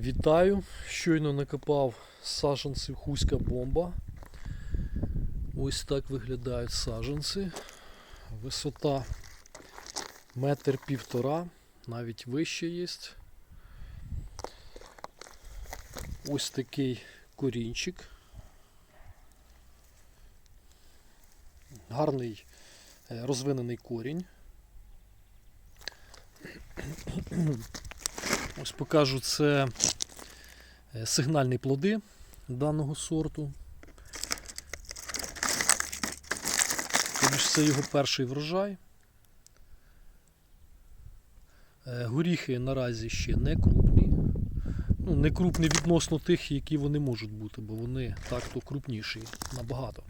Вітаю! Щойно накопав саджанців хуська бомба. Ось так виглядають саджанці. Висота метр півтора, навіть вище є. Ось такий корінчик. Гарний е, розвинений корінь. Ось покажу це е, сигнальні плоди даного сорту. Тобто це його перший врожай. Е, Горіхи наразі ще не крупні. Ну, не крупні відносно тих, які вони можуть бути, бо вони так-то крупніші набагато.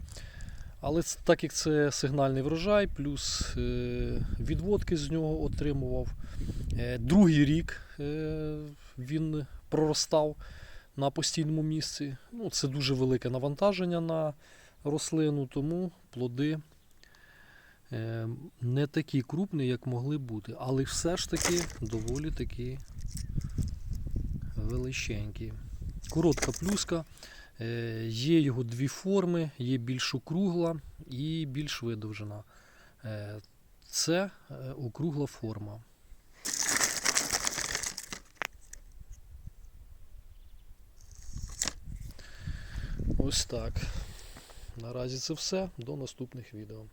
Але так як це сигнальний врожай, плюс е, відводки з нього отримував. Е, Другий рік е, він проростав на постійному місці. Ну, це дуже велике навантаження на рослину, тому плоди е, не такі крупні, як могли бути, але все ж таки доволі такі величенькі. Коротка плюска. Є його дві форми, є більш округла і більш видовжена. Це округла форма. Ось так. Наразі це все. До наступних відео.